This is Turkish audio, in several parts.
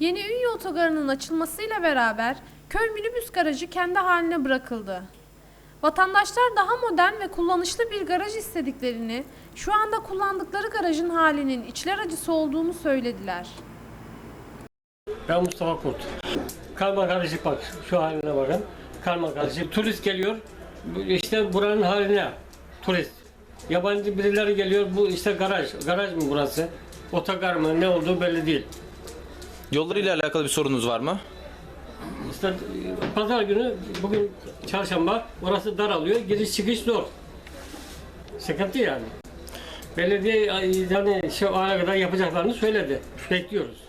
Yeni Ünye Otogarı'nın açılmasıyla beraber köy minibüs garajı kendi haline bırakıldı. Vatandaşlar daha modern ve kullanışlı bir garaj istediklerini, şu anda kullandıkları garajın halinin içler acısı olduğunu söylediler. Ben Mustafa Kurt. Karma karışık bak şu haline bakın. Karma karışık. Turist geliyor. işte buranın haline. Turist. Yabancı birileri geliyor. Bu işte garaj. Garaj mı burası? Otogar mı? Ne olduğu belli değil. Yollarıyla alakalı bir sorunuz var mı? Pazar günü bugün çarşamba orası daralıyor. Giriş çıkış zor. Sıkıntı yani. Belediye yani şu ana kadar yapacaklarını söyledi. Bekliyoruz.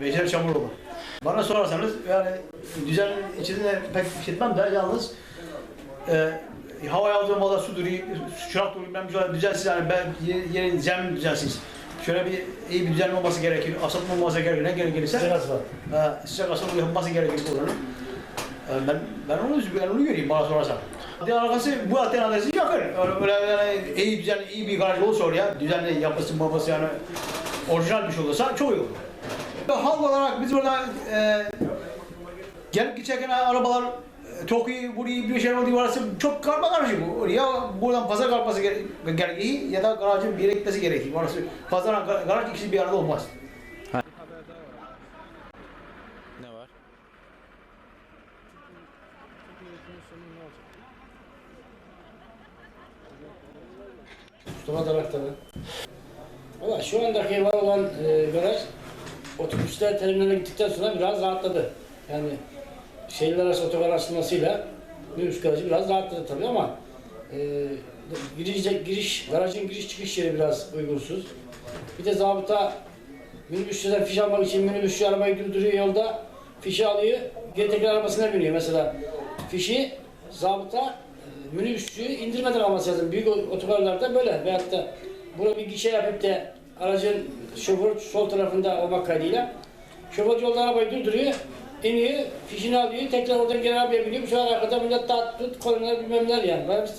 Veysel Çamuroğlu. Bana sorarsanız yani düzen içinde pek işitmem de yalnız e, hava aldığım valla su duruyor, çırak duruyor, ben güzel düzensiz yani ben ye- yerin zemin düzensiz. Şöyle bir iyi bir düzen olması gerekir, asılma olması gerekir, ne gerekirse. Sıcak asıl. E, sıcak asıl yapılması gerekir buranın. E, ben, ben onu, ben onu göreyim bana sorarsan. Diğer arkası bu alternatifsi yakın. Öyle, öyle yani iyi düzen, iyi bir garaj olursa oraya, düzenli yapısı, babası yani orijinal bir şey olursa çok iyi olur. Halk olarak biz burada e, gelip geçerken arabalar e, çok iyi, bu iyi bir şey oldu varsa çok karma karışık bu. Ya buradan pazar kalkması gere- gerekiyor ya da garajın bir yere gitmesi gerekiyor. Orası pazar gar- garaj ikisi bir arada olmaz. Ne var? Mustafa Dalaktalı. Valla şu andaki var olan e, garaj otobüsler terminale gittikten sonra biraz rahatladı. Yani şehirler arası otogar açılmasıyla minibüs garajı biraz rahatladı tabii ama e, giriş, giriş, garajın giriş çıkış yeri biraz uygunsuz. Bir de zabıta minibüsçüden fiş almak için minibüsçü arabayı durduruyor yolda fişi alıyor, geri tekrar arabasına biniyor. Mesela fişi zabıta e, minibüsçüyü indirmeden alması lazım. Büyük otogarlarda böyle veyahut da buna bir gişe yapıp da aracın şoför sol tarafında olmak kaydıyla şoför yolda arabayı durduruyor, iniyor, fişini alıyor, tekrar oradan geri arabaya biniyor. Şu an arkada millet tat tut, kolonlar bilmem neler yani. Bayağı bir,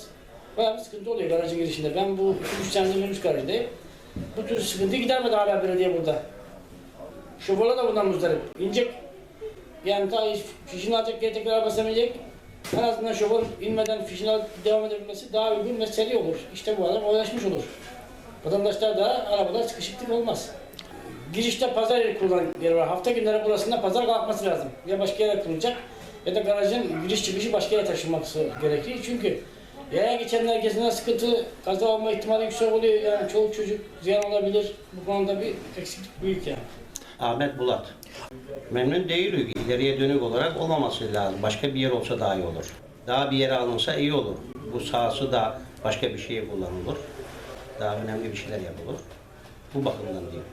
bayağı bir sıkıntı oluyor garajın girişinde. Ben bu 2-3 senedir minibüs garajındayım. Bu tür sıkıntıyı gidermedi hala belediye burada. Şoförler de bundan muzdarip. İnecek. Yani ta fişini alacak, geri tekrar arabasına binecek. En azından şoför inmeden fişini alıp devam edebilmesi daha uygun ve olur. İşte bu adam oynaşmış olur. Vatandaşlar da arabada sıkışıklık olmaz. Girişte pazar yeri kurulan yeri var. Hafta günleri burasında pazar kalkması lazım. Ya başka yere kurulacak ya da garajın giriş çıkışı başka yere taşınması gerekiyor. Çünkü yaya geçenler kesinlikle sıkıntı, kaza olma ihtimali yüksek oluyor. Yani çoluk çocuk ziyan olabilir. Bu konuda bir eksiklik büyük yani. Ahmet Bulat. Memnun değiliz. İleriye dönük olarak olmaması lazım. Başka bir yer olsa daha iyi olur. Daha bir yere alınsa iyi olur. Bu sahası da başka bir şeye kullanılır. Daha önemli bir şeyler yapılır. Bu bakımdan diyeyim.